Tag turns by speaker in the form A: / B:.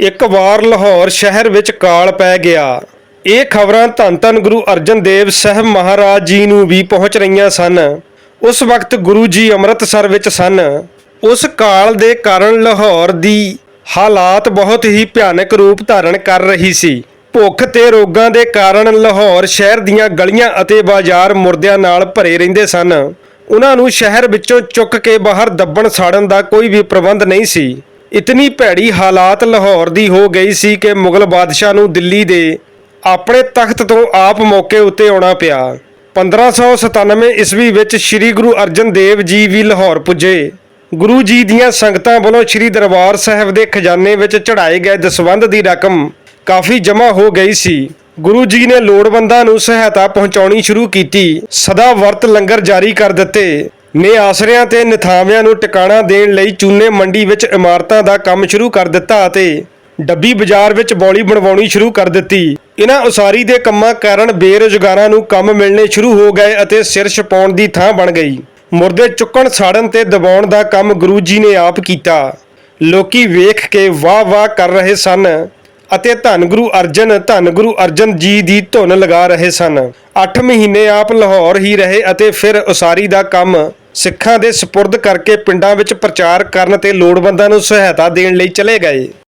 A: ਇੱਕ ਵਾਰ ਲਾਹੌਰ ਸ਼ਹਿਰ ਵਿੱਚ ਕਾਲ ਪੈ ਗਿਆ। ਇਹ ਖਬਰਾਂ ਧੰਨ ਧੰਨ ਗੁਰੂ ਅਰਜਨ ਦੇਵ ਸਾਹਿਬ ਮਹਾਰਾਜ ਜੀ ਨੂੰ ਵੀ ਪਹੁੰਚ ਰਹੀਆਂ ਸਨ। ਉਸ ਵਕਤ ਗੁਰੂ ਜੀ ਅੰਮ੍ਰਿਤਸਰ ਵਿੱਚ ਸਨ। ਉਸ ਕਾਲ ਦੇ ਕਾਰਨ ਲਾਹੌਰ ਦੀ ਹਾਲਾਤ ਬਹੁਤ ਹੀ ਭਿਆਨਕ ਰੂਪ ਧਾਰਨ ਕਰ ਰਹੀ ਸੀ। ਭੁੱਖ ਤੇ ਰੋਗਾਂ ਦੇ ਕਾਰਨ ਲਾਹੌਰ ਸ਼ਹਿਰ ਦੀਆਂ ਗਲੀਆਂ ਅਤੇ ਬਾਜ਼ਾਰ ਮੁਰਦਿਆਂ ਨਾਲ ਭਰੇ ਰਹਿੰਦੇ ਸਨ। ਉਹਨਾਂ ਨੂੰ ਸ਼ਹਿਰ ਵਿੱਚੋਂ ਚੁੱਕ ਕੇ ਬਾਹਰ ਦੱਬਣ ਸਾੜਨ ਦਾ ਕੋਈ ਵੀ ਪ੍ਰਬੰਧ ਨਹੀਂ ਸੀ। ਇਤਨੀ ਭੈੜੀ ਹਾਲਾਤ ਲਾਹੌਰ ਦੀ ਹੋ ਗਈ ਸੀ ਕਿ ਮੁਗਲ ਬਾਦਸ਼ਾਹ ਨੂੰ ਦਿੱਲੀ ਦੇ ਆਪਣੇ ਤਖਤ ਤੋਂ ਆਪ ਮੌਕੇ ਉੱਤੇ ਆਉਣਾ ਪਿਆ। 1597 ਈਸਵੀ ਵਿੱਚ ਸ੍ਰੀ ਗੁਰੂ ਅਰਜਨ ਦੇਵ ਜੀ ਵੀ ਲਾਹੌਰ ਪੁੱਜੇ। ਗੁਰੂ ਜੀ ਦੀਆਂ ਸੰਗਤਾਂ ਵੱਲੋਂ ਸ੍ਰੀ ਦਰਬਾਰ ਸਾਹਿਬ ਦੇ ਖਜ਼ਾਨੇ ਵਿੱਚ ਚੜਾਏ ਗਏ ਦਸਵੰਧ ਦੀ ਰਕਮ ਕਾਫੀ ਜਮ੍ਹਾਂ ਹੋ ਗਈ ਸੀ। ਗੁਰੂ ਜੀ ਨੇ ਲੋੜਵੰਦਾਂ ਨੂੰ ਸਹਾਇਤਾ ਪਹੁੰਚਾਉਣੀ ਸ਼ੁਰੂ ਕੀਤੀ। ਸਦਾ ਵਰਤ ਲੰਗਰ ਜਾਰੀ ਕਰ ਦਿੱਤੇ। ਨੇ ਆਸਰਿਆਂ ਤੇ ਨਿਥਾਵਿਆਂ ਨੂੰ ਟਿਕਾਣਾ ਦੇਣ ਲਈ ਚੂਨੇ ਮੰਡੀ ਵਿੱਚ ਇਮਾਰਤਾਂ ਦਾ ਕੰਮ ਸ਼ੁਰੂ ਕਰ ਦਿੱਤਾ ਅਤੇ ਡੱਬੀ ਬਾਜ਼ਾਰ ਵਿੱਚ ਬੌਲੀ ਬਣਵਾਉਣੀ ਸ਼ੁਰੂ ਕਰ ਦਿੱਤੀ। ਇਹਨਾਂ ਉਸਾਰੀ ਦੇ ਕੰਮਾਂ ਕਾਰਨ ਬੇਰੁਜ਼ਗਾਰਾਂ ਨੂੰ ਕੰਮ ਮਿਲਣੇ ਸ਼ੁਰੂ ਹੋ ਗਏ ਅਤੇ ਸਿਰ ਛਪਾਉਣ ਦੀ ਥਾਂ ਬਣ ਗਈ। ਮੁਰਦੇ ਚੁੱਕਣ, ਸਾੜਨ ਤੇ ਦਬਾਉਣ ਦਾ ਕੰਮ ਗੁਰੂ ਜੀ ਨੇ ਆਪ ਕੀਤਾ। ਲੋਕੀ ਵੇਖ ਕੇ ਵਾਹ ਵਾਹ ਕਰ ਰਹੇ ਸਨ ਅਤੇ ਧੰਨ ਗੁਰੂ ਅਰਜਨ, ਧੰਨ ਗੁਰੂ ਅਰਜਨ ਜੀ ਦੀ ਧੁਨ ਲਗਾ ਰਹੇ ਸਨ। 8 ਮਹੀਨੇ ਆਪ ਲਾਹੌਰ ਹੀ ਰਹੇ ਅਤੇ ਫਿਰ ਉਸਾਰੀ ਦਾ ਕੰਮ ਸਿੱਖਾਂ ਦੇ ਸਪੁਰਦ ਕਰਕੇ ਪਿੰਡਾਂ ਵਿੱਚ ਪ੍ਰਚਾਰ ਕਰਨ ਤੇ ਲੋੜਵੰਦਾਂ ਨੂੰ ਸਹਾਇਤਾ ਦੇਣ ਲਈ ਚਲੇ ਗਏ।